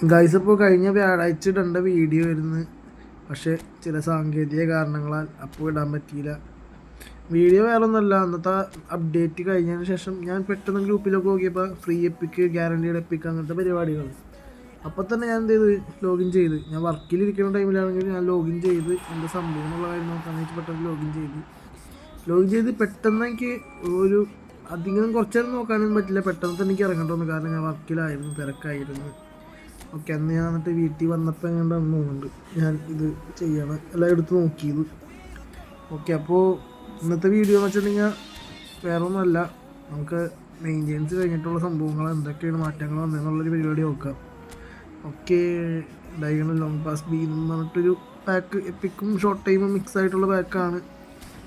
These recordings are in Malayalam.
ഗൈസ് ഇപ്പോൾ കഴിഞ്ഞ വ്യാഴാഴ്ച ഇടേണ്ട വീഡിയോ ആയിരുന്നു. പക്ഷേ ചില സാങ്കേതിക കാരണങ്ങളാൽ അപ്പോൾ ഇടാൻ പറ്റിയില്ല. വീഡിയോ വേറെ ഒന്നുമല്ല. അന്നത്തെ അപ്ഡേറ്റ് കഴിഞ്ഞതിന് ശേഷം ഞാൻ പെട്ടെന്ന് ഗ്രൂപ്പിലൊക്കെ നോക്കിയപ്പോൾ ഫ്രീ എപ്പിക്ക് ഗ്യാരണ്ടീഡ് എപ്പിക്ക് അങ്ങനത്തെ പരിപാടികൾ അപ്പോൾ തന്നെ ഞാൻ എന്ത് ചെയ്ത്? ലോഗിൻ ചെയ്ത്. ഞാൻ വർക്കിലിരിക്കുന്ന ടൈമിലാണെങ്കിൽ ഞാൻ ലോഗിൻ ചെയ്ത് എന്റെ സംഭവം എന്നുള്ള കാര്യം നോക്കാമെന്ന് വെച്ച് പെട്ടെന്ന് ലോഗിൻ ചെയ്ത്. ലോഗിൻ ചെയ്ത് പെട്ടെന്ന് എനിക്ക് ഒരു അധികം കുറച്ചേരം നോക്കാനൊന്നും പറ്റില്ല. പെട്ടെന്ന് തന്നെ എനിക്ക് ഇറങ്ങേണ്ടി വന്നു. കാരണം ഞാൻ വർക്കിലായിരുന്നു തിരക്കായിരുന്നു. ഓക്കെ അന്ന് ഞാൻ എന്നിട്ട് വീട്ടിൽ വന്നപ്പോൾ എങ്ങാണ്ടാന്ന് തോന്നുന്നുണ്ട്. ഞാൻ ഇത് ചെയ്യണം. എല്ലാം എടുത്ത് നോക്കിയത്. ഓക്കെ അപ്പോൾ ഇന്നത്തെ വീഡിയോ എന്ന് വെച്ചിട്ടുണ്ടെങ്കിൽ വേറെ ഒന്നുമല്ല നമുക്ക് മെയിന്റെനൻസ് കഴിഞ്ഞിട്ടുള്ള സംഭവങ്ങൾ എന്തൊക്കെയാണ് മാറ്റങ്ങൾ വന്നതെന്നുള്ളൊരു പരിപാടി നോക്കാം. Okay diagonal long pass B എന്ന് പറഞ്ഞിട്ടൊരു പാക്ക് എപ്പിക്കും ഷോർട്ട് ടൈമും മിക്സ് ആയിട്ടുള്ള പാക്കാണ്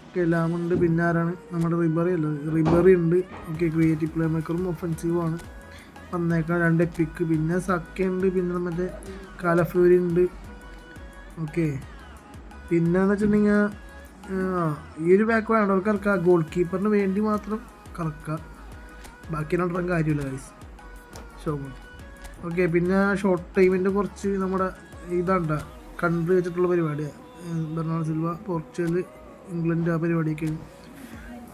ഓക്കെ എല്ലാം ഉണ്ട്. പിന്നെ ആരാണ്? നമ്മുടെ റിബറി അല്ല? റിബറി ഉണ്ട്. ഓക്കെ ക്രിയേറ്റീവ് പ്ലേ മേക്കറും ഒഫൻസീവും ആണ്. വന്നേക്കാം. രണ്ട് പിക്ക് പിന്നെ സക്ക ഉണ്ട് പിന്നെ മറ്റേ കാലഫ്യൂരി ഉണ്ട്. ഓക്കെ പിന്നെ എന്ന് വെച്ചിട്ടുണ്ടെങ്കിൽ ഈ ഒരു ബാക്ക് വേണ്ടവർക്ക് ഇറക്കുക. ഗോൾ കീപ്പറിന് വേണ്ടി മാത്രം കറക്കുക. ബാക്കി രണ്ടെണ്ണം കാര്യമില്ല ഗൈസ് ഷോപ്പ് ഓക്കെ പിന്നെ ഷോർട്ട് ടൈമിന്റെ കുറച്ച് നമ്മുടെ ഇതാണ്ട. കൺട്രി വെച്ചിട്ടുള്ള പരിപാടിയാണ് ബെർണാഡ് സിൽവ പോർച്ചുഗൽ ഇംഗ്ലണ്ട് ആ പരിപാടിയൊക്കെ.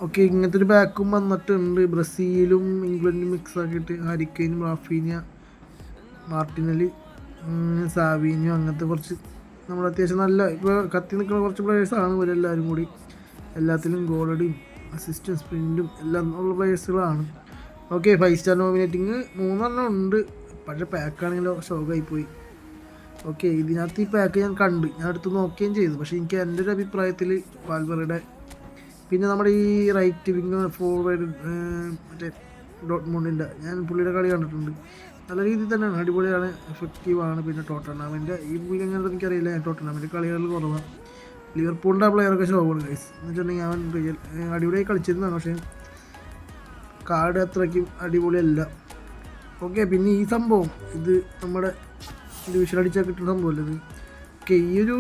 ഓക്കെ ഇങ്ങനത്തെ ഒരു ബാക്കും വന്നിട്ടുണ്ട്. ബ്രസീലും ഇംഗ്ലണ്ടും മിക്സ് ആക്കിയിട്ട് ഹരിക്കൈനും റാഫീനിയ മാർട്ടിനലി സാവീനിയും അങ്ങനത്തെ കുറച്ച് നമ്മൾ അത്യാവശ്യം നല്ല ഇപ്പോൾ കത്തി നിൽക്കുന്ന കുറച്ച് പ്ലേയേഴ്സാണ് ഇവരെല്ലാവരും കൂടി. എല്ലാത്തിലും ഗോളടിയും അസിസ്റ്റൻസ് സ്പ്രിന്റും എല്ലാം ഉള്ള പ്ലേയേഴ്സുകളാണ് ഓക്കെ ഫൈവ് സ്റ്റാർ നോമിനേറ്റിങ് മൂന്നെണ്ണം ഉണ്ട്. പക്ഷേ പാക്കാണെങ്കിലോ ഷോക്കായിപ്പോയി ഓക്കെ ഇതിനകത്ത് ഈ പാക്ക് ഞാൻ കണ്ട്. ഞാൻ എടുത്ത് നോക്കുകയും ചെയ്തു. പക്ഷേ എനിക്ക് എന്റെ ഒരു അഭിപ്രായത്തിൽ വാൽവറുടെ പിന്നെ നമ്മുടെ ഈ റൈറ്റ് വിങ് ഫോർവേഡ് മറ്റേ ഡോട്ട്മോണ്ടിന്റെ ഞാൻ പുള്ളിയുടെ കളി കണ്ടിട്ടുണ്ട്. നല്ല രീതിയിൽ തന്നെയാണ് അടിപൊളിയാണ് എഫക്റ്റീവാണ് പിന്നെ ടോട്ടർനാമിന്റെ ഈ പുള്ളി എങ്ങനെയാണെന്ന് എനിക്കറിയില്ല. ഞാൻ ടോട്ടർനാമിന്റെ കളികൾ കുറവാണ് ലിവർപൂളിന്റെ ആ പ്ലെയറൊക്കെ ശോഭമാണ് ഗൈസ് എന്ന് വെച്ചിട്ടുണ്ടെങ്കിൽ അവൻ റിയൽ അടിപൊളിയായി കളിച്ചിരുന്നതാണ്. പക്ഷേ കാർഡ് അത്രയ്ക്കും അടിപൊളിയല്ല. ഓക്കെ പിന്നെ ഈ സംഭവം ഇത് നമ്മുടെ ഡിവിഷൻ അടിച്ചാൽ കിട്ടുന്ന സംഭവമല്ലേ ഇത്? ഓക്കെ ഈ ഒരു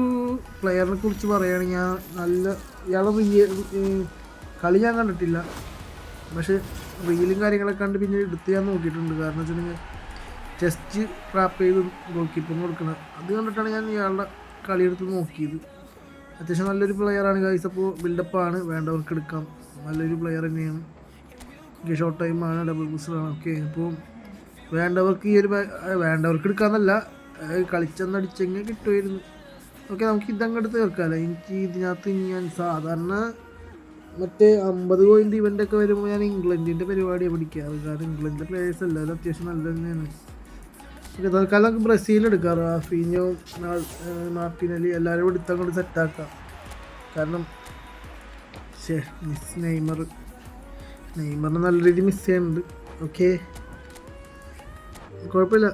പ്ലെയറിനെ കുറിച്ച് പറയുകയാണെങ്കിൽ ഞാൻ നല്ല ഇയാളെ റിയ കളി ഞാൻ കണ്ടിട്ടില്ല. പക്ഷേ റീലും കാര്യങ്ങളൊക്കെ കണ്ട് പിന്നെ എടുത്ത് ഞാൻ നോക്കിയിട്ടുണ്ട്. കാരണം വെച്ചിട്ടുണ്ടെങ്കിൽ ടെസ്റ്റ് ട്രാപ്പ് ചെയ്ത് ഗോൾ കീപ്പറിന് കൊടുക്കണം അത് കണ്ടിട്ടാണ് ഞാൻ ഇയാളുടെ കളിയെടുത്ത് നോക്കിയത്. അത്യാവശ്യം നല്ലൊരു പ്ലെയറാണ് ഗൈസ് അപ്പോൾ ബിൽഡപ്പാണ് വേണ്ടവർക്ക് എടുക്കാം. നല്ലൊരു പ്ലെയർ തന്നെയാണ്. ഷോർട്ട് ഷോർട്ട് ടൈമാണ് ഡബിൾ ബൂസ്റ്ററാണ് ഓക്കെ അപ്പോൾ വേണ്ടവർക്ക് ഈ ഒരു വേണ്ടവർക്ക് എടുക്കാമെന്നല്ല കളിച്ചെന്നടിച്ചെങ്കിൽ കിട്ടുമായിരുന്നു. ഓക്കെ നമുക്ക് ഇതങ്ങോട്ട് തീർക്കാമല്ലോ എനിക്ക് ഇതിനകത്ത് ഞാൻ സാധാരണ മറ്റേ അമ്പത് പോയിന്റ് ഇവന്റ് ഒക്കെ വരുമ്പോൾ ഞാൻ ഇംഗ്ലണ്ടിന്റെ പരിപാടിയാണ് പിടിക്കാറ്. കാരണം ഇംഗ്ലണ്ടിന്റെ പ്ലേയേഴ്സ് എല്ലാവരും അത്യാവശ്യം നല്ല തന്നെയാണ്. ഓക്കെ തൽക്കാലം നമുക്ക് ബ്രസീൽ എടുക്കാം. റാഫീനോ നാൾ- ഏഹ് മാർട്ടിനലി എല്ലാവരും എടുത്ത് അങ്ങോട്ട് സെറ്റാക്കാം കാരണം ശേ മിസ് നെയ്മർ. നെയ്മറിന് നല്ല രീതിയിൽ മിസ് ചെയ്യുന്നുണ്ട്. ഓക്കെ. കുഴപ്പമില്ല.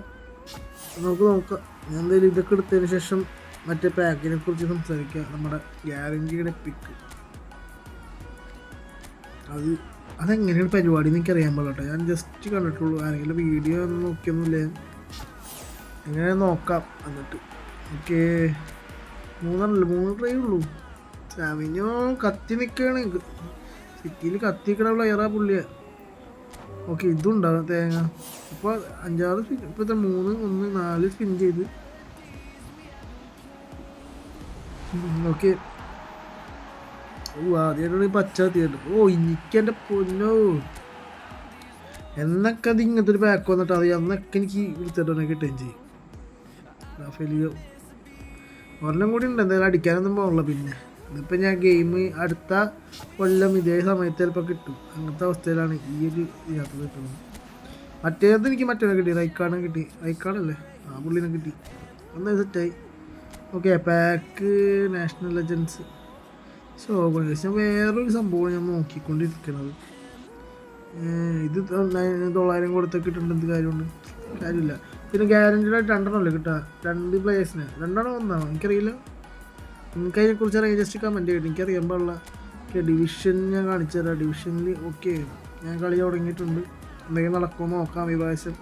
നമുക്ക് നോക്കാം. ഞാൻ എന്തായാലും ഇതൊക്കെ എടുത്തതിന് ശേഷം മറ്റേ പാക്കിനെ കുറിച്ച് സംസാരിക്കുക നമ്മുടെ ഗ്യാരണ്ടിയുടെ പിക്ക് അത് അതെങ്ങനെയാണ് പരിപാടി എനിക്ക് അറിയാൻ പാടില്ല ഞാൻ ജസ്റ്റ് കണ്ടിട്ടുള്ളൂ. ആരെങ്കിലും വീഡിയോ ഒന്നും നോക്കിയൊന്നുമില്ല. എങ്ങനെ നോക്കാം എന്നിട്ട്. എനിക്ക് മൂന്നെണ്ണല്ല മൂന്ന് ട്രൈ ഉള്ളൂ. സാമിനോ കത്തി നിൽക്കുകയാണ് സിറ്റിയിൽ കത്തി നിൽക്കണ പ്ലെയറാ പുള്ളിയ. ഓക്കെ ഇതുണ്ടാകും തേങ്ങ. ഇപ്പോൾ അഞ്ചാറ് സ്പിൻ ഇപ്പോഴത്തെ മൂന്ന് ഒന്ന് നാല് സ്പിൻ ചെയ്ത് ഓക്കെ ഓ ആദ്യമായിട്ടാണ് പച്ച തീർന്നു ഓ എനിക്ക് എന്റെ പൊന്നോ. എന്നൊക്കെ അത് ഇങ്ങനത്തെ ഒരു ബാക്ക് വന്നിട്ട് അറിയാം അന്നൊക്കെ എനിക്ക് വിളിച്ചിട്ട് കിട്ടുകയും ചെയ്യും. റാഫേലിയോ ഒരെണ്ണം കൂടി ഉണ്ട്. എന്തായാലും അടിക്കാനൊന്നും പോകണില്ല പിന്നെ. ഇതിപ്പോൾ ഞാൻ ഗെയിം അടുത്ത കൊല്ലം ഇതേ സമയത്ത് ചിലപ്പോൾ കിട്ടും. അങ്ങനത്തെ അവസ്ഥയിലാണ് ഈ ഒരു യാത്ര കിട്ടുന്നത്. മറ്റേത് എനിക്ക് മറ്റേ കിട്ടി. റൈക്കാണ് കിട്ടി. റൈക്കാണല്ലേ ആ പുള്ളിനെ കിട്ടി. ഒന്ന് സെറ്റായി okay pack national legends so ഞാൻ വേറൊരു സംഭവം ഞാൻ നോക്കിക്കൊണ്ടിരിക്കുന്നത്. ഇത് തൊള്ളായിരം കൊടുത്ത കിട്ടേണ്ട എന്ത് കാര്യമുണ്ട്? കാര്യമില്ല. പിന്നെ ഗ്യാരണ്ടീഡ് ആയിട്ട് രണ്ടെണ്ണമല്ലേ കിട്ടുക രണ്ട് പ്ലേയേഴ്സിന് രണ്ടെണ്ണം ഒന്നാണോ? എനിക്കറിയില്ല. നിങ്ങൾക്ക് അതിനെക്കുറിച്ച് അറിയാം. ജസ്റ്റ് കമന്റ് ചെയ്തിട്ട് എനിക്കറിയാൻ പാടില്ല ഓക്കെ ഡിവിഷൻ ഞാൻ കാണിച്ചു തരാം ഡിവിഷനിൽ ഓക്കെ ഞാൻ കളി തുടങ്ങിയിട്ടുണ്ട്. എന്തെങ്കിലും നടക്കുമോ നോക്കാം ഈ പ്രാവശ്യം.